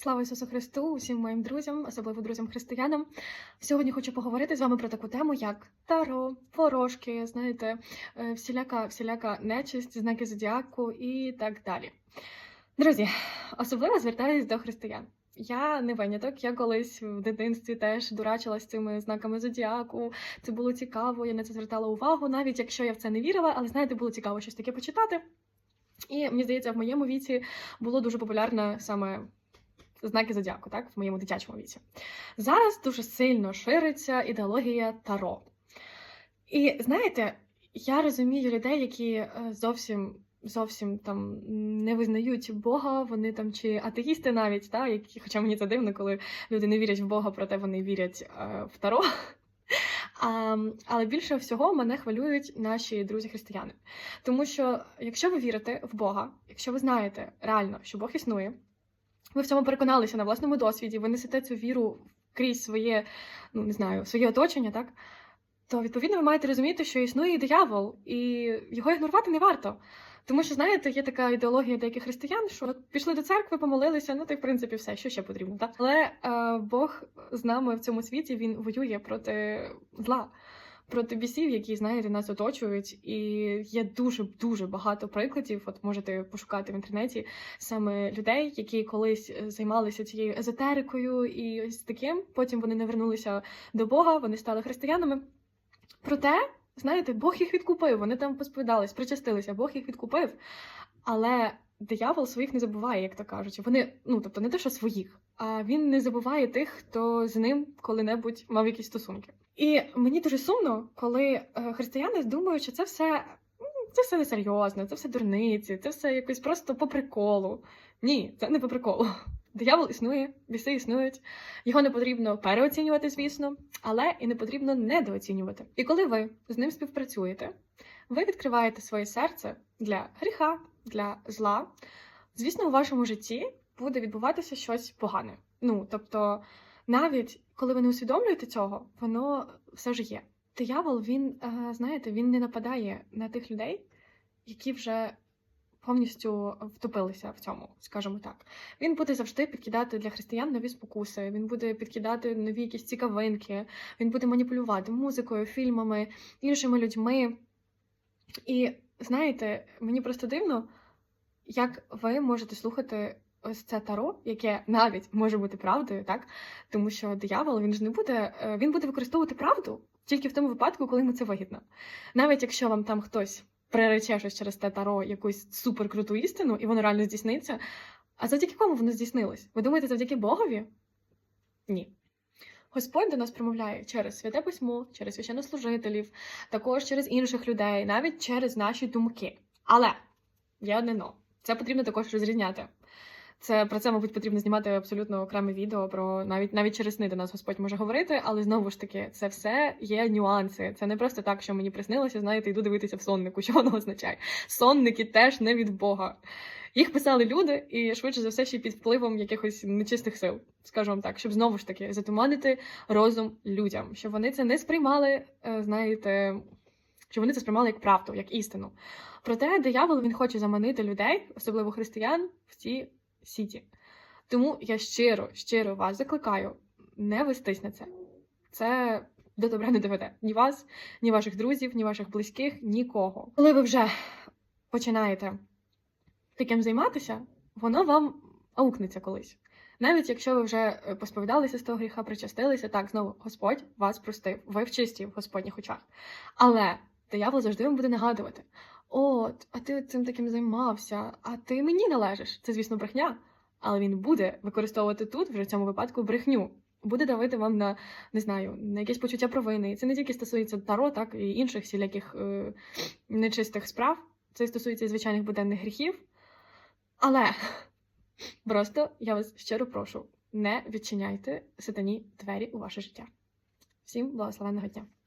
Слава Ісусу Христу, усім моїм друзям, особливо друзям-християнам. Сьогодні хочу поговорити з вами про таку тему, як таро, ворожки, знаєте, е, всіляка, всіляка нечисть, знаки зодіаку і так далі. Друзі, особливо звертаюсь до християн. Я не виняток, я колись в дитинстві теж дурачилась цими знаками зодіаку. Це було цікаво, я на це звертала увагу, навіть якщо я в це не вірила, але знаєте, було цікаво щось таке почитати. І мені здається, в моєму віці було дуже популярне саме знаки зодіаку, так, в моєму дитячому віці. Зараз дуже сильно шириться ідеологія Таро. І знаєте, я розумію людей, які е, зовсім. Зовсім там не визнають Бога, вони там чи атеїсти навіть, та, які, хоча мені це дивно, коли люди не вірять в Бога, проте вони вірять е, в Таро. А, але більше всього мене хвилюють наші друзі-християни. Тому що якщо ви вірите в Бога, якщо ви знаєте реально, що Бог існує, ви в цьому переконалися на власному досвіді, ви несете цю віру крізь своє, ну не знаю, своє оточення, так? То відповідно ви маєте розуміти, що існує і диявол, і його ігнорувати не варто. Тому що, знаєте, є така ідеологія деяких християн, що пішли до церкви, помолилися, ну то в принципі все, що ще потрібно. Так? Але е, Бог з нами в цьому світі він воює проти зла, проти бісів, які, знаєте, нас оточують. І є дуже дуже багато прикладів. От можете пошукати в інтернеті саме людей, які колись е, займалися цією езотерикою і ось таким. Потім вони не вернулися до Бога, вони стали християнами. Проте, знаєте, Бог їх відкупив, вони там посповідались, причастилися, Бог їх відкупив. Але диявол своїх не забуває, як то кажуть. Вони, ну тобто, не те, що своїх, а він не забуває тих, хто з ним коли-небудь мав якісь стосунки. І мені дуже сумно, коли е, християни думають, що це все. Це все несерйозно, це все дурниці, це все якось просто по приколу. Ні, це не по приколу. Диявол існує, біси існують. Його не потрібно переоцінювати, звісно, але і не потрібно недооцінювати. І коли ви з ним співпрацюєте, ви відкриваєте своє серце для гріха, для зла. Звісно, у вашому житті буде відбуватися щось погане. Ну тобто, навіть коли ви не усвідомлюєте цього, воно все ж є. Диявол, він, е, знаєте, він не нападає на тих людей, які вже повністю втопилися в цьому, скажімо так. Він буде завжди підкидати для християн нові спокуси, він буде підкидати нові якісь цікавинки, він буде маніпулювати музикою, фільмами, іншими людьми. І знаєте, мені просто дивно, як ви можете слухати ось це таро, яке навіть може бути правдою, так? Тому що диявол він ж не буде, е, він буде використовувати правду тільки в тому випадку, коли йому це вигідно. Навіть якщо вам там хтось прирече щось через те таро якусь суперкруту істину, і воно реально здійсниться. А завдяки кому воно здійснилось? Ви думаєте, завдяки Богові? Ні. Господь до нас промовляє через святе письмо, через священнослужителів, також через інших людей, навіть через наші думки. Але є одне но. Це потрібно також розрізняти. Це про це, мабуть, потрібно знімати абсолютно окреме відео. Про навіть навіть через сни до нас Господь може говорити, але знову ж таки, це все є нюанси. Це не просто так, що мені приснилося, знаєте, йду дивитися в соннику, що воно означає. Сонники теж не від Бога. Їх писали люди, і швидше за все ще під впливом якихось нечистих сил, скажу вам так, щоб знову ж таки затуманити розум людям, щоб вони це не сприймали, е, знаєте, щоб вони це сприймали як правду, як істину. Проте диявол він хоче заманити людей, особливо християн, в ці сіті. Тому я щиро, щиро вас закликаю не вестись на це. Це до добра не доведе ні вас, ні ваших друзів, ні ваших близьких, нікого. Коли ви вже починаєте таким займатися, воно вам аукнеться колись. Навіть якщо ви вже е, посповідалися з того гріха, причастилися, так, знову Господь вас простив, ви в чисті в Господніх очах. Але диявол завжди вам буде нагадувати: от, а ти цим таким займався, а ти мені належиш. Це, звісно, брехня, але він буде використовувати тут, вже в цьому випадку, брехню. Буде давити вам на не знаю, на якесь почуття провини. І це не тільки стосується таро, так і інших всіляких е, нечистих справ. Це стосується звичайних буденних гріхів. Але просто я вас щиро прошу, не відчиняйте сатані двері у ваше життя. Всім благословенного дня!